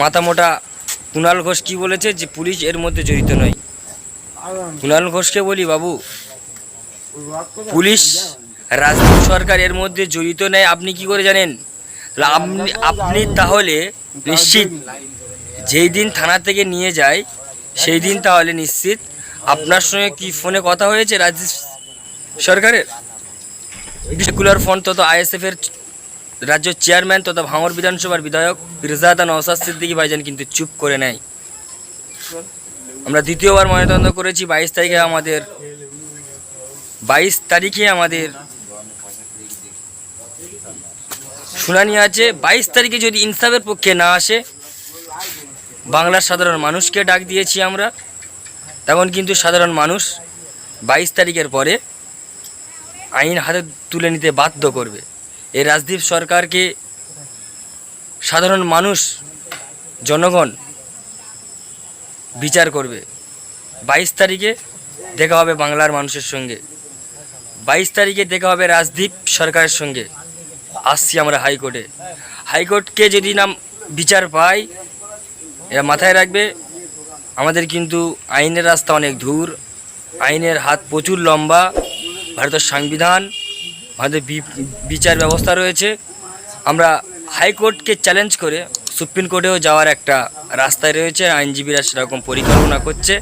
মাথা মোটা কুণাল ঘোষ কি বলেছে যে পুলিশ এর মধ্যে জড়িত নয়? কুণাল ঘোষকে বলি বাবু, পুলিশ রাজনীতি সরকার এর মধ্যে জড়িত নেয় আপনি কি করে জানেন? আপনি আপনি তাহলে নিশ্চিত যেই দিন থানা থেকে নিয়ে যায়, সেই দিন তাহলে নিশ্চিত। আপনার সঙ্গে কি ফোনে কথা হয়েছে রাজ্য সরকারের? সেকুলার ফ্রন্ট তথা আইএসএফ এর রাজ্য চেয়ারম্যান তথা ভাঙর বিধানসভার বিধায়ক ফিরজাদা নওসাদ সিদ্দিকী ভাইজান কিন্তু চুপ করে নেয়। আমরা দ্বিতীয়বার ময়নাতদন্ত করেছি, বাইশ তারিখে আমাদের, বাইশ তারিখে আমাদের শুনানি আছে। বাইশ তারিখে যদি ইনসাফের পক্ষে না আসে, বাংলার সাধারণ মানুষকে ডাক দিয়েছি আমরা, তখন কিন্তু সাধারণ মানুষ বাইশ তারিখের পরে আইন হাতে তুলে নিতে বাধ্য করবে। এই রাজদীপ সরকারকে সাধারণ মানুষ, জনগণ বিচার করবে। বাইশ তারিখে দেখা হবে বাংলার মানুষের সঙ্গে। বাইশ তারিখে দেখা হবে রাজদীপ সরকারের সঙ্গে। আসছি আমরা হাইকোর্টে। হাইকোর্টকে যদি নাম বিচার পাই এরা মাথায় রাখবে, আমাদের কিন্তু আইনের রাস্তা অনেক দূর। আইনের হাত প্রচুর লম্বা। ভারতের সংবিধান বি- বিচার ব্যবস্থা রয়েছে। আমরা হাইকোর্টকে চ্যালেঞ্জ করে সুপ্রিম কোর্টেও যাওয়ার একটা রাস্তায় রয়েছে। আইনজীবীরা সেরকম পরিকল্পনা করছে।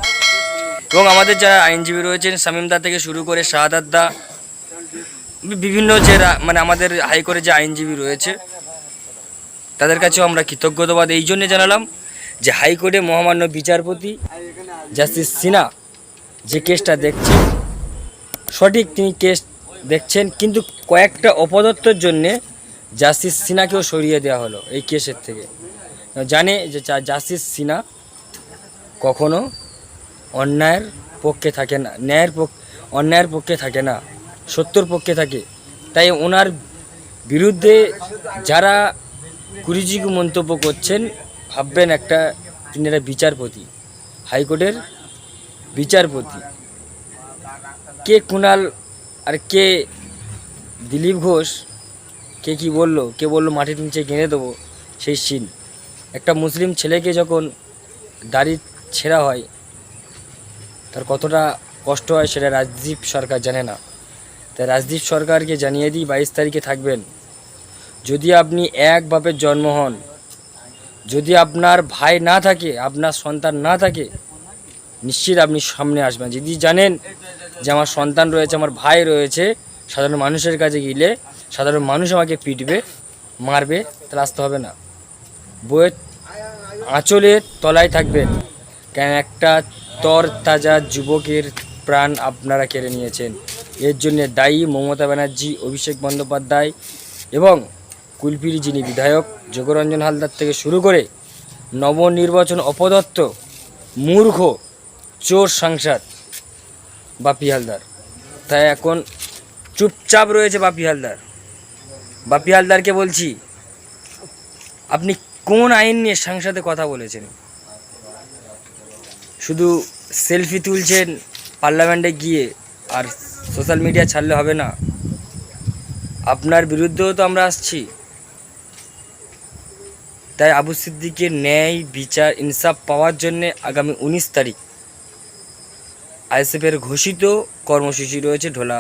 এবং আমাদের যারা আইনজীবী রয়েছেন শামীমদা থেকে শুরু করে শাহাদাত দা, বিভিন্ন যে মানে আমাদের হাইকোর্টে যে আইনজীবী রয়েছে, তাদের কাছেও আমরা কৃতজ্ঞতাবাদ। এই জন্যে জানালাম যে হাইকোর্টে মহামান্য বিচারপতি জাস্টিস সিনহা যে কেসটা দেখছেন সঠিক তিনি কেস দেখছেন, কিন্তু কয়েকটা অপদত্তর জন্যে জাস্টিস সিনহাকেও সরিয়ে দেওয়া হলো এই কেসের থেকে। জানে যে জা- জাস্টিস সিনহা কখনো অন্যায়ের পক্ষে থাকে না, ন্যায়ের অন্যায়ের পক্ষে থাকে না, সত্যর পক্ষে থাকে। তাই ওনার বিরুদ্ধে যারা কুড়িজিগু মন্তব্য করছেন, ভাববেন একটা তিনি একটা বিচারপতি, হাইকোর্টের বিচারপতি। কে কুণাল আর কে? দিলীপ ঘোষ। কে কি বলল? কে বলল মাটির নিচে গেঁড়ে দেবো? সেই সিন। একটা মুসলিম ছেলেকে যখন দাড়ি ছেঁড়া হয়, তার কতটা কষ্ট হয় সেটা রাজদীপ সরকার জানে না। তাই রাজদীপ সরকারকে জানিয়ে দিই, বাইশ তারিখে থাকবেন। যদি আপনি এক বাপের জন্ম হন, যদি আপনার ভাই না থাকে, আপনার সন্তান না থাকে, নিশ্চিত আপনি সামনে আসবেন। যদি জানেন যে আমার সন্তান রয়েছে, আমার ভাই রয়েছে, সাধারণ মানুষের কাছে গেলে সাধারণ মানুষ আমাকে পিটবে, মারবে, তাহলে আসতে হবে না। বইয়ের আঁচলের তলায় থাকবেন কেন একটা তর তাজা যুবকের প্রাণ আপনারা কেড়ে নিয়েছেন। এর জন্য দায়ী মমতা ব্যানার্জি, অভিষেক বন্দ্যোপাধ্যায় এবং কুলপির যিনি বিধায়ক যোগরঞ্জন হালদার থেকে শুরু করে নবনির্বাচন অপদত্ত মূর্খ, চোর সাংসদ বাপি হালদার। তাই এখন চুপচাপ রয়েছে বাপি হালদার। বাপি হালদারকে বলছি, আপনি কোন আইন নিয়ে সাংসদে কথা বলেছেন? শুধু সেলফি তুলছেন পার্লামেন্টে গিয়ে আর সোশ্যাল মিডিয়া ছাড়লে হবে না। আপনার বিরুদ্ধেও তো আমরা আসছি। তাই আবু সিদ্দিকের ন্যায় বিচার ইনসাফ পাওয়ার জন্যে আগামী উনিশ তারিখ আইএসএফের ঘোষিত কর্মসূচি রয়েছে ঢোলা